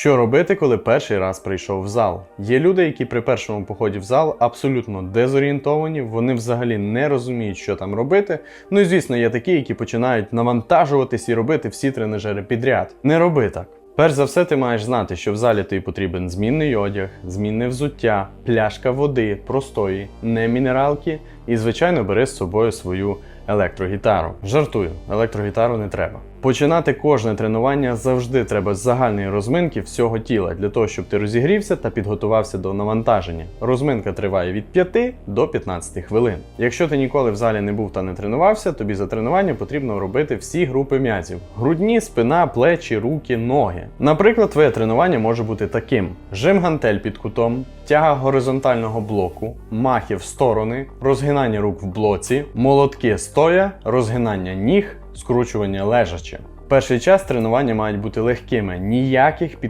Що робити, коли перший раз прийшов в зал? Є люди, які при першому поході в зал абсолютно дезорієнтовані, вони взагалі не розуміють, що там робити. Ну і звісно, є такі, які починають навантажуватись і робити всі тренажери підряд. Не роби так. Перш за все, ти маєш знати, що в залі тобі потрібен змінний одяг, змінне взуття, пляшка води, простої, не мінералки, і, звичайно, бери з собою свою електрогітару. Жартую, електрогітару не треба. Починати кожне тренування завжди треба з загальної розминки всього тіла для того, щоб ти розігрівся та підготувався до навантаження. Розминка триває від 5 до 15 хвилин. Якщо ти ніколи в залі не був та не тренувався, тобі за тренування потрібно робити всі групи м'язів: грудні, спина, плечі, руки, ноги. Наприклад, твоє тренування може бути таким: жим гантель під кутом, тяга горизонтального блоку, махи в сторони, розгинання рук в блоці, молотки стоя, розгинання ніг, скручування лежачи. Перший час тренування мають бути легкими, ніяких підходів